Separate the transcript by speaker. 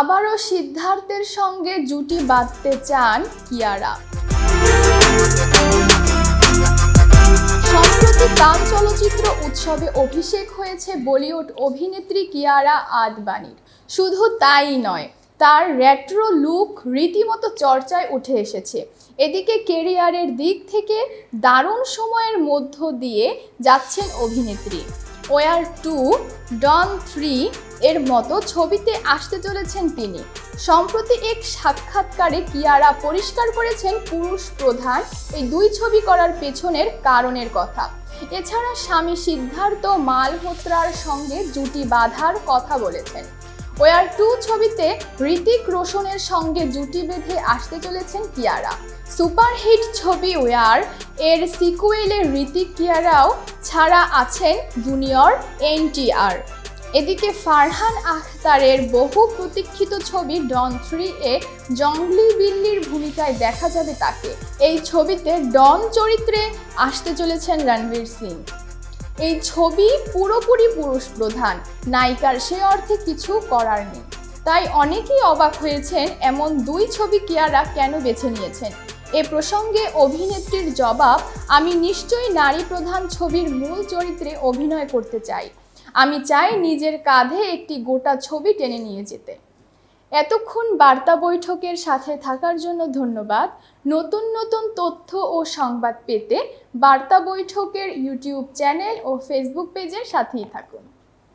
Speaker 1: আবারও সিদ্ধার্থের সঙ্গে জুটি বাঁধতে চান কিয়ারা। সম্প্রতি কান চলচ্চিত্র উৎসবে অভিষেক হয়েছে বলিউড অভিনেত্রী কিয়ারা আদবানির। শুধু তাই নয়, তার রেট্রো লুক রীতিমতো চর্চায় উঠে এসেছে। এদিকে কেরিয়ারের দিক থেকে দারুণ সময়ের মধ্য দিয়ে যাচ্ছেন অভিনেত্রী। ওয়ার টু, ডন থ্রি এর মতো ছবিতে আসতে চলেছেন তিনি। সম্প্রতি এক সাক্ষাৎকারে কিয়ারা পরিষ্কার করেছেন পুরুষ প্রধান এই দুই ছবি করার পেছনের কারণের কথা। এছাড়া স্বামী সিদ্ধার্থ মালহোত্রার সঙ্গে জুটি বাঁধার কথা বলেছেন। ওয়ার টু ছবিতে হৃতিক রোশনের সঙ্গে জুটি বেঁধে আসতে চলেছেন কিয়ারা। সুপারহিট ছবি ওয়ার, এর সিকুয়েলে হৃতিক কিয়ারাও ছাড়া আছেন জুনিয়র এনটিআর। এদিকে ফারহান আখতারের বহু প্রতীক্ষিত ছবি ডন থ্রি এ জঙ্গলি বিল্লির ভূমিকায় দেখা যাবে তাকে। এই ছবিতে ডন চরিত্রে আসতে চলেছেন রণবীর সিং। এই ছবি পুরোপুরি পুরুষ প্রধান, নায়িকার সে অর্থে কিছু করার নেই। তাই অনেকেই অবাক হয়েছেন এমন দুই ছবি কিয়ারা কেন বেছে নিয়েছেন। এ প্রসঙ্গে অভিনেত্রীর জবাব, আমি নিশ্চয়ই নারী প্রধান ছবির মূল চরিত্রে অভিনয় করতে চাই। আমি চাই নিজের কাঁধে একটি গোটা ছবি টেনে নিয়ে যেতে। এতক্ষণ বার্তা বৈঠকের সাথে থাকার জন্য ধন্যবাদ। নতুন নতুন তথ্য ও সংবাদ পেতে বার্তা বৈঠকের ইউটিউব চ্যানেল ও ফেসবুক পেজের সাথেই থাকুন।